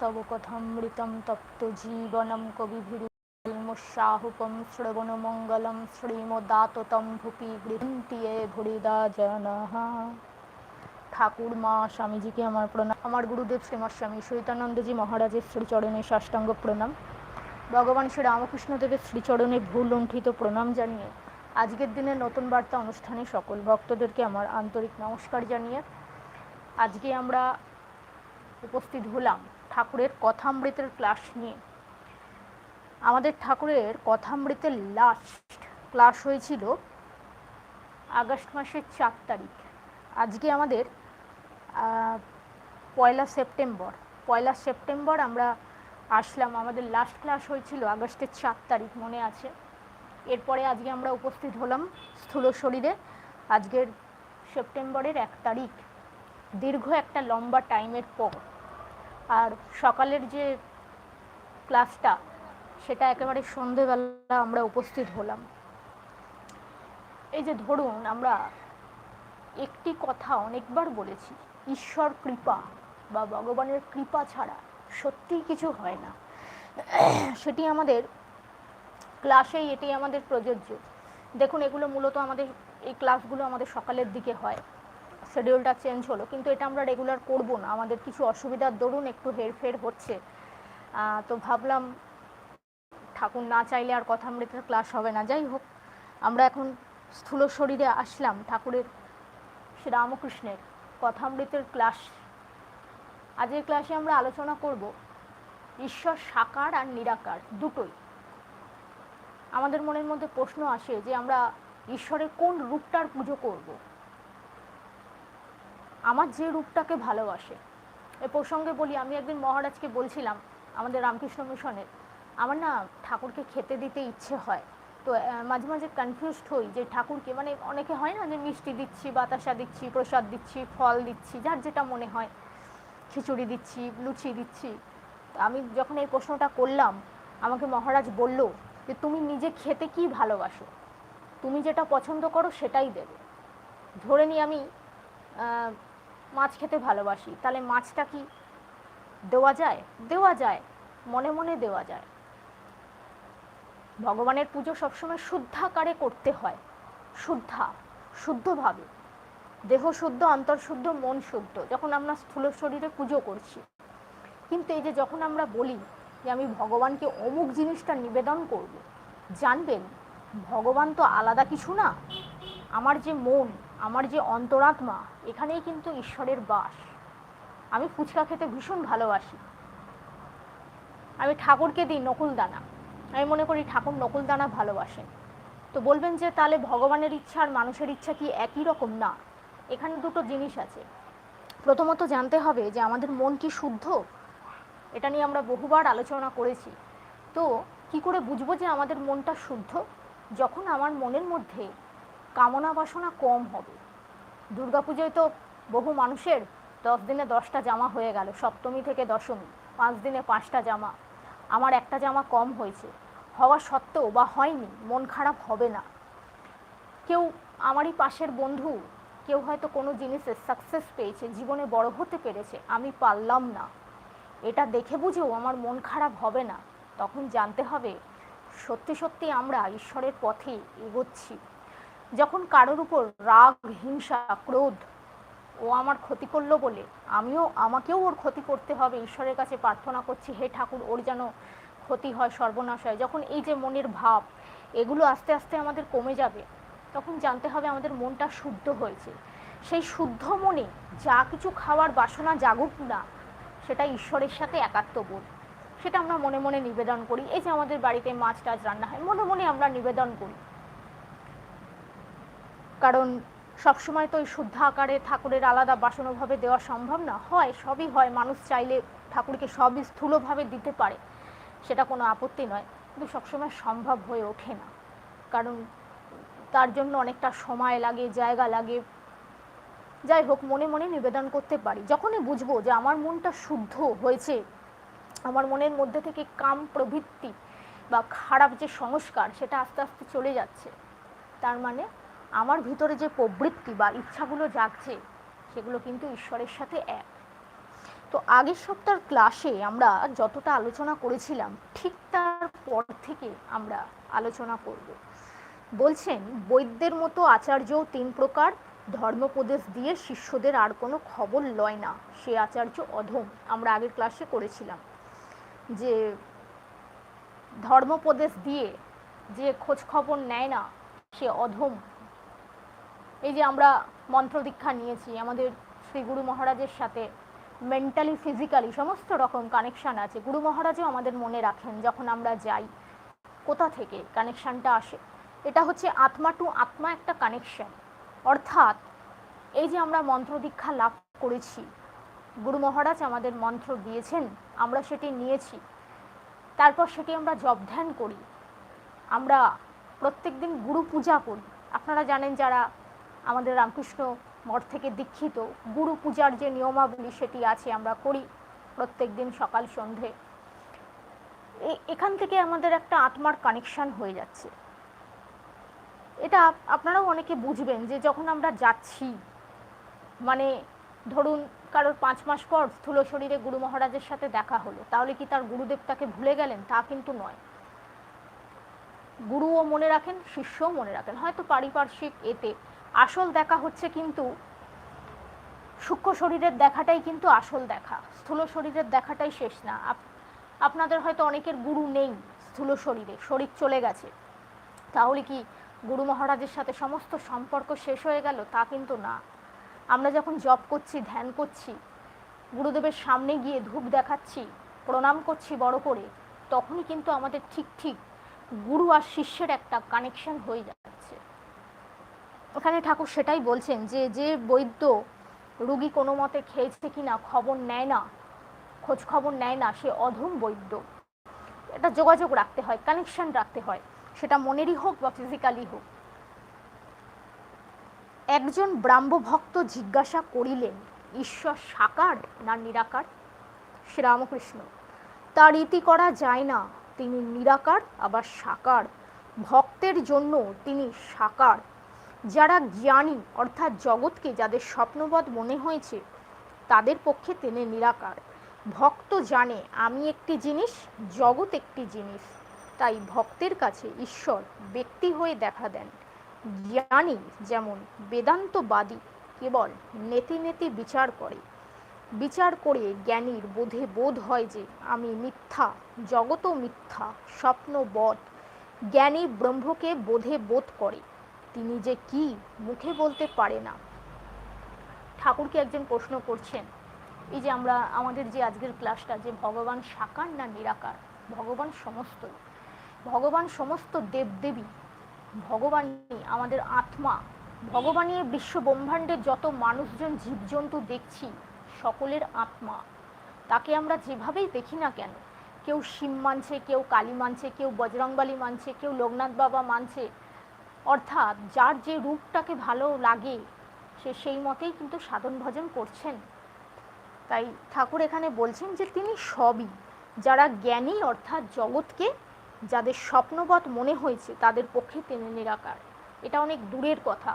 তব কথামৃতম তপ্ত জীবনম কবিভিরুমুষাহুপম শ্রবণমঙ্গলম শ্রীমদাততম ভূপি গৃহন্তিয়ে ভুরিদা জনঃ ঠাকুর মা স্বামীজিকে আমার প্রণাম। আমার গুরুদেব শ্রীমৎ স্বামী সহিতানন্দজি মহারাজের শ্রীচরণে সাষ্টাঙ্গ প্রণাম। ভগবান শ্রী রামকৃষ্ণ রামকৃষ্ণদেবের শ্রীচরণে ভুল লুণ্ঠিত প্রণাম জানিয়ে আজকের দিনে নতুন বার্তা অনুষ্ঠানে সকল ভক্তদেরকে আমার আন্তরিক নমস্কার জানিয়ে আজকে আমরা উপস্থিত হলাম। ঠাকুরের কথামৃতের ক্লাস নিয়ে। আমাদের ঠাকুরের কথামৃতের লাস্ট ক্লাস হয়েছিল আগস্ট মাসের চার তারিখ। আজকে আমাদের পয়লা সেপ্টেম্বর। পয়লা সেপ্টেম্বর আমরা আসলাম। আমাদের লাস্ট ক্লাস হয়েছিল আগস্টের চার তারিখ, মনে আছে। এরপরে আজকে আমরা উপস্থিত হলাম স্থূল শরীরে। আজকের সেপ্টেম্বরের এক তারিখ। দীর্ঘ একটা লম্বা টাইমের পর। আর সকালের যে ক্লাসটা, সেটা একেবারে সন্ধেবেলা আমরা উপস্থিত হলাম। এই যে ধরুন, আমরা একটি কথা অনেকবার বলেছি, ঈশ্বর কৃপা বা ভগবানের কৃপা ছাড়া সত্যিই কিছু হয় না। সেটি আমাদের ক্লাসেই এটি আমাদের প্রযোজ্য। দেখুন, এগুলো মূলত আমাদের, এই ক্লাসগুলো আমাদের সকালের দিকে হয়। শিডিউলটা চেঞ্জ হলো, কিন্তু এটা আমরা রেগুলার করব না। আমাদের কিছু অসুবিধার দরুন একটু হেরফের হচ্ছে। তো ভাবলাম ঠাকুর না চাইলে আর কথামৃতের ক্লাস হবে না। যাই হোক, আমরা এখন স্থূল শরীরে আসলাম ঠাকুরের শ্রী রামকৃষ্ণের কথামৃতের ক্লাস আজকের ক্লাসে আমরা আলোচনা করব ঈশ্বর সাকার আর নিরাকার দুটোই। আমাদের মনের মধ্যে প্রশ্ন আসে যে আমরা ঈশ্বরের কোন রূপটার পুজো করব? আমার যে রূপটাকে ভালোবাসে। এ প্রসঙ্গে বলি, আমি একদিন মহারাজকে বলছিলাম, আমাদের রামকৃষ্ণ মিশনের আমার না ঠাকুরকে খেতে দিতে ইচ্ছে হয়। তো মাঝে মাঝে কনফিউজড হই যে ঠাকুরকে মানে অনেকে হয় না যে মিষ্টি দিচ্ছি, বাতাসা দিচ্ছি, প্রসাদ দিচ্ছি, ফল দিচ্ছি, যার যেটা মনে হয়, খিচুড়ি দিচ্ছি, লুচি দিচ্ছি। আমি যখন এই প্রশ্নটা করলাম, আমাকে মহারাজ বলল যে, তুমি নিজে খেতে কি ভালোবাসো? তুমি যেটা পছন্দ করো সেটাই দেবে। ধরে নিই আমি মাছ খেতে ভালোবাসি। তাহলে মাছটা কি দেওয়া যায়? দেওয়া যায়। মনে মনে দেওয়া যায়। ভগবানের পুজো সবসময় শুদ্ধাকারে করতে হয়। শুদ্ধা, শুদ্ধভাবে। দেহ শুদ্ধ, অন্তর শুদ্ধ, মন শুদ্ধ, যখন আমরা স্থূল শরীরে পুজো করছি। কিন্তু এই যে যখন আমরা বলি যে আমি ভগবানকে অমুক জিনিসটা নিবেদন করব, জানবেন, ভগবান তো আলাদা কিছু না। আমার যে মন আমার যে অন্তরাত্মা, এখানেই কিন্তু ঈশ্বরের বাস। আমি ফুচকা খেতে ভীষণ ভালোবাসি। আমি ঠাকুরকে দিই নকুল দানা আমি মনে করি ঠাকুর নকুল দানা ভালোবাসেন। তো বলবেন যে তাহলে ভগবানের ইচ্ছা আর মানুষের ইচ্ছা কি একই রকম? না, এখানে দুটো জিনিস আছে। প্রথমত জানতে হবে যে আমাদের মন কি শুদ্ধ? এটা নিয়ে আমরা বহুবার আলোচনা করেছি। তো কি করে বুঝব যে আমাদের মনটা শুদ্ধ? যখন আমার মনের মধ্যে কামনা বাসনা কম হবে। দুর্গাপুজোয় তো বহু মানুষের দশ দিনে দশটা জামা হয়ে গেল, সপ্তমী থেকে দশমী, পাঁচ দিনে পাঁচটা জামা। আমার একটা জামা কম হয়েছে। হওয়া সত্ত্বেও বা হয়নি, মন খারাপ হবে না। কেউ আমারই পাশের বন্ধু, কেউ হয়তো কোনো জিনিসে সাকসেস পেয়েছে, জীবনে বড় হতে পেরেছে, আমি পারলাম না। এটা দেখে বুঝেও আমার মন খারাপ হবে না। তখন জানতে হবে, সত্যি সত্যি আমরা ঈশ্বরের পথে এগোচ্ছি। যখন কারোর উপর রাগ, হিংসা, ক্রোধ, ও আমার ক্ষতি করল বলে, আমিও, আমাকেও ওর ক্ষতি করতে হবে, ঈশ্বরের কাছে প্রার্থনা করছি, হে ঠাকুর, ওর যেন ক্ষতি হয়, সর্বনাশ হয়। যখন এই যে মনের ভাব, এগুলো আস্তে আস্তে আমাদের কমে যাবে, তখন জানতে হবে আমাদের মনটা শুদ্ধ হয়েছে। সেই শুদ্ধ মনে যা কিছু খাওয়ার বাসনা জাগুক না, সেটা ঈশ্বরের সাথে একাত্মবোধ সেটা আমরা মনে মনে নিবেদন করি। এই যে আমাদের বাড়িতে মাছ টাছ রান্না হয়, মনে মনে আমরা নিবেদন করি। কারণ সবসময় তো ওই শুদ্ধ আকারে ঠাকুরের আলাদা বাসনভাবে দেওয়া সম্ভব না। হয়, সবই হয়, মানুষ চাইলে ঠাকুরকে সবই স্থূলভাবে দিতে পারে, সেটা কোনো আপত্তি নয়, কিন্তু সবসময় সম্ভব হয়ে ওঠে না। কারণ তার জন্য অনেকটা সময় লাগে, জায়গা লাগে। যাই হোক, মনে মনে নিবেদন করতে পারি, যখনই বুঝব যে আমার মনটা শুদ্ধ হয়েছে, আমার মনের মধ্যে থেকে কাম প্রবৃত্তি বা খারাপ যে সংস্কার, সেটা আস্তে আস্তে চলে যাচ্ছে, তার মানে আমার ভিতরে যে প্রবৃত্তি বা ইচ্ছাগুলো জাগছে, সেগুলো কিন্তু ঈশ্বরের সাথে এক। তো আগের সপ্তাহের ক্লাসে আমরা যতটা আলোচনা করেছিলাম, ঠিক তার পর থেকে আমরা আলোচনা করব। বলছেন, বৈদ্যের মতো আচার্য তিন প্রকার, ধর্মোপদেশ দিয়ে শিষ্যদের আর কোনো খবর লয় না। সে আচার্য অধম, আমরা আগের ক্লাসে করেছিলাম। যে ধর্মোপদেশ দিয়ে যে খোঁজ খবর নেয় না, সে অধম এই যে আমরা মন্ত্র দীক্ষা নিয়েছি, আমাদের শ্রী গুরু মহারাজের সাথে মেন্টালি ফিজিক্যালি সমস্ত রকম কানেকশান আছে। গুরু মহারাজও আমাদের মনে রাখেন যখন আমরা যাই, কোথা থেকে কানেকশানটা আসে। এটা হচ্ছে আত্মা টু আত্মা একটা কানেকশান অর্থাৎ এই যে আমরা মন্ত্র দীক্ষা লাভ করেছি, গুরু মহারাজ আমাদের মন্ত্র দিয়েছেন, আমরা সেটি নিয়েছি। তারপর সেটি আমরা জব ধ্যান করি। আমরা প্রত্যেক দিন গুরু পূজা করি। আপনারা জানেন যারা আমাদের রামকৃষ্ণ মঠ থেকে দীক্ষিত গুরু পূজার যে নিয়মাবলী সেটি আছে আমরা করি প্রত্যেক দিন সকাল সন্ধে। এখান থেকে আমাদের একটা আত্মার কানেকশান হয়ে যাচ্ছে। এটা আপনারাও অনেকে বুঝবেন যে যখন আমরা যাচ্ছি মানে ধরুন কারোর পাঁচ মাস পর স্থূল শরীরে গুরু মহারাজের সাথে দেখা হলো, তাহলে কি তার গুরুদেব তাকে ভুলে গেলেন? তা কিন্তু নয়। গুরুও মনে রাখেন, শিষ্যও মনে রাখেন। হয়তো পারিপার্শ্বিক এতে আসল দেখা হচ্ছে কিন্তু সূক্ষ্ম শরীরের দেখাটাই কিন্তু আসল দেখা। স্থূল শরীরের দেখাটাই শেষ না। আপনাদের হয়তো অনেকের গুরু নেই স্থূল শরীরে, শরীর চলে গেছে। তাহলে কি গুরু মহারাজের সাথে সমস্ত সম্পর্ক শেষ হয়ে গেল? তা কিন্তু না। আমরা যখন জপ করছি, ধ্যান করছি, গুরুদেবের সামনে গিয়ে ধূপ দেখাচ্ছি, প্রণাম করছি বড় করে, তখনই কিন্তু আমাদের ঠিক ঠিক গুরু আর শিষ্যের একটা কানেকশন হয়ে যাচ্ছে ওখানে ঠাকুর সেটাই বলছেন যে যে বৈদ্য রুগী কোনো মতে খেয়েছে কিনা, খবর নেয় না, খোঁজ খবর নেয় না, সে অধম বৈদ্য। এটা যোগাযোগ রাখতে হয় কানেকশন রাখতে হয়, সেটা মনেরই হোক বা ফিজিক্যালি হোক। একজন ব্রাহ্ম ভক্ত জিজ্ঞাসা করিলেন, ঈশ্বর সাকার না নিরাকার? শ্রীরামকৃষ্ণ, তার ইতি করা যায় না, তিনি নিরাকার আবার সাকার। ভক্তের জন্য তিনি সাকার। যারা জ্ঞানী, অর্থাৎ জগৎকে যাদের স্বপ্নবধ মনে হয়েছে, তাদের পক্ষে তিনি নিরাকার। ভক্ত জানে, আমি একটি জিনিস, জগৎ একটি জিনিস। তাই ভক্তের কাছে ঈশ্বর, ব্যক্তি হয়ে দেখা দেন। জ্ঞানী যেমন বেদান্তবাদী, কেবল নেতি নেতি বিচার করে। বিচার করে জ্ঞানীর বোধে বোধ হয় যে, আমি মিথ্যা জগতও মিথ্যা, স্বপ্নবধ। জ্ঞানী ব্রহ্মকে বোধে বোধ করে। তিনি যে কি মুখে বলতে পারে না। ঠাকুরকে একজন প্রশ্ন করছেন, এই যে আমরা, আমাদের যে আজকের ক্লাসটা যে ভগবান সাকার না নিরাকার? ভগবান সমস্ত ভগবান সমস্ত দেবদেবী, ভগবানই আমাদের আত্মা ভগবানের বিশ্ব ব্রহ্মাণ্ডের যত মানুষজন, জীবজন্তু দেখছি, সকলের আত্মা। তাকে আমরা যেভাবেই দেখি না কেন, কেউ শিব মানছে, কেউ কালী মানছে, কেউ বজরংবালী মানছে, কেউ লোকনাথ বাবা মানছে অর্থাৎ যার যে রূপটাকে ভালো লাগে, সে সেই মতেই কিন্তু সাধন ভজন করছেন। তাই ঠাকুর এখানে বলছেন যে তিনি সবই, যারা জ্ঞানী অর্থাৎ জগৎকে, যাদের স্বপ্নবৎ মনে হয়েছে, তাদের পক্ষে তিনি নিরাকার। এটা অনেক দূরের কথা।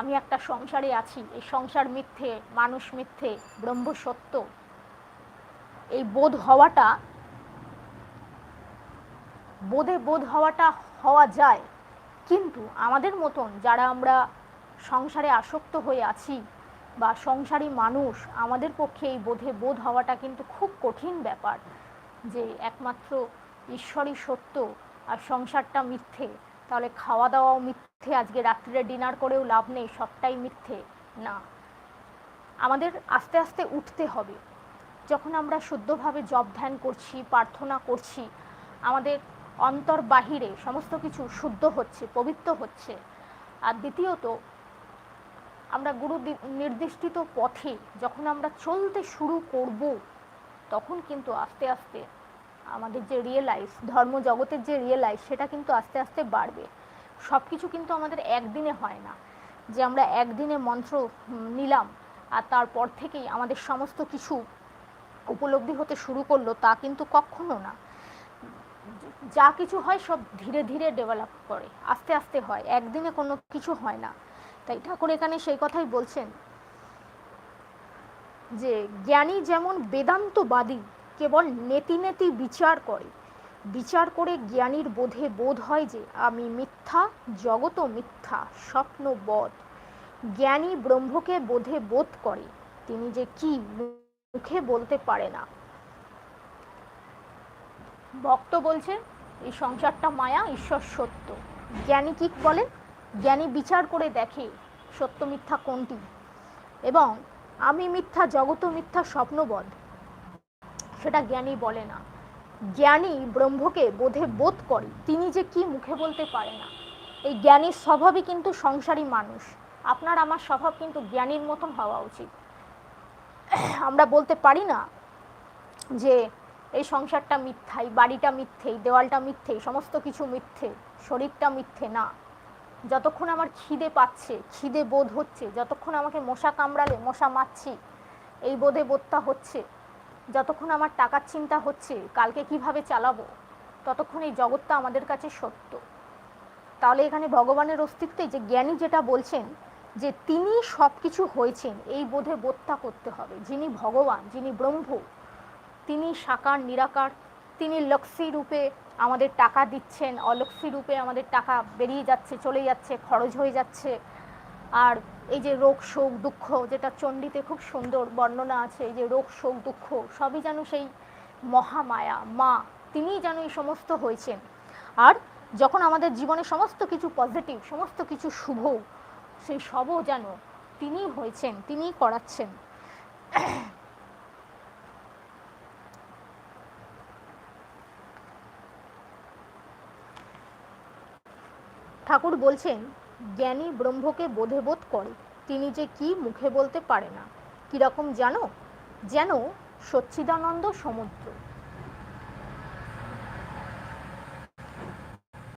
আমি একটা সংসারে আছি, এই সংসার মিথ্যে, মানুষ মিথ্যে, ব্রহ্ম সত্য। এই বোধ হওয়াটা, বোধে বোধ হওয়াটা হওয়া যায় কিন্তু আমাদের মতন যারা আমরা সংসারে আসক্ত হয়ে আছি বা সংসারী মানুষ, আমাদের পক্ষে এই বোধে বোধ হওয়াটা কিন্তু খুব কঠিন ব্যাপার যে একমাত্র ঈশ্বরই সত্য আর সংসারটা মিথ্যে। তাহলে খাওয়া দাওয়াও মিথ্যে, আজকে রাত্রিরে ডিনার করেও লাভ নেই, সবটাই মিথ্যে। না। আমাদের আস্তে আস্তে উঠতে হবে। যখন আমরা শুদ্ধভাবে জব ধ্যান করছি, প্রার্থনা করছি, আমাদের অন্তর বাহিরে সমস্ত কিছু শুদ্ধ হচ্ছে, পবিত্র হচ্ছে। আর দ্বিতীয়ত, আমরা গুরু নির্দিষ্টিত পথে যখন আমরা চলতে শুরু করব, তখন কিন্তু আস্তে আস্তে আমাদের যে রিয়েলাইজ ধর্ম জগতের যে রিয়েলাইজ সেটা কিন্তু আস্তে আস্তে বাড়বে। সব কিছু কিন্তু আমাদের একদিনে হয় না। যে আমরা একদিনে মন্ত্র নিলাম, আর তারপর থেকেই আমাদের সমস্ত কিছু উপলব্ধি হতে শুরু করল, তা কিন্তু কখনো না। যা কিছু হয় সব ধীরে ধীরে ডেভেলপ করে, আস্তে আস্তে হয়, একদিনে কোনো কিছু হয় না। তাই ঠাকুর এখানে সেই কথাই বলছেন যে, জ্ঞানী যেমন বেদান্তবাদী, কেবল নেতি নেতি বিচার করে। বিচার করে জ্ঞানীর বোধে বোধ হয় যে, আমি মিথ্যা জগত মিথ্যা, স্বপ্ন বধ। জ্ঞানী ব্রহ্মকে বোধে বোধ করে, তিনি যে কি মুখে বলতে পারে না। ভক্ত বলছে এই সংসারটা মায়া, ঈশ্বর সত্য। জ্ঞানী কি বলেন জ্ঞানী বিচার করে দেখে সত্য মিথ্যা কোনটি। এবং আমি মিথ্যা জগত মিথ্যা স্বপ্নবধ। সেটা জ্ঞানী বলে না। জ্ঞানী ব্রহ্মকে বোধে বোধ করে। তিনি যে কি মুখে বলতে পারে না। এই জ্ঞানীর স্বভাবই কিন্তু সংসারী মানুষ। আপনার, আমার স্বভাব কিন্তু জ্ঞানীর মতন হওয়া উচিত। আমরা বলতে পারি না যে এই সংসারটা মিথ্যা এই বাড়িটা মিথ্যে এই দেওয়ালটা মিথ্যে সমস্ত কিছু মিথ্যে, শরীরটা মিথ্যে না। যতক্ষণ আমার খিদে পাচ্ছে, খিদে বোধ হচ্ছে, যতক্ষণ আমাকে মশা কামড়ালে, মশা মারছি, এই বোধে বোধটা হচ্ছে, যতক্ষণ আমার টাকার চিন্তা হচ্ছে, কালকে কীভাবে চালাবো, ততক্ষণ এই জগৎটা আমাদের কাছে সত্য। তাহলে এখানে ভগবানের অস্তিত্বে যে জ্ঞানী যেটা বলছেন, যে তিনি সব কিছু হয়েছেন, এই বোধে বোধটা করতে হবে। যিনি ভগবান, যিনি ব্রহ্ম তিনি সাকার, নিরাকার, তিনি লক্ষ্মী রূপে আমাদের টাকা দিচ্ছেন, অলক্ষ্মী রূপে আমাদের টাকা বেরিয়ে যাচ্ছে, চলে যাচ্ছে, খরচ হয়ে যাচ্ছে। আর এই যে রোগ, শোক, দুঃখ, যেটা চণ্ডীতে খুব সুন্দর বর্ণনা আছে, এই যে রোগ, শোক, দুঃখ, সবই যেন সেই মহামায়া, মা, তিনিই যেন এই সমস্ত হয়েছেন। আর যখন আমাদের জীবনে সমস্ত কিছু পজিটিভ সমস্ত কিছু শুভ, সেই সবও যেন তিনিই হয়েছেন, তিনিই করাচ্ছেন। ঠাকুর বলছেন, জ্ঞানী ব্রহ্মকে বোধে বোধ করে, তিনি যে কি মুখে বলতে পারে না। কীরকম জানো? যেন সচ্ছিদানন্দ সমুদ্র।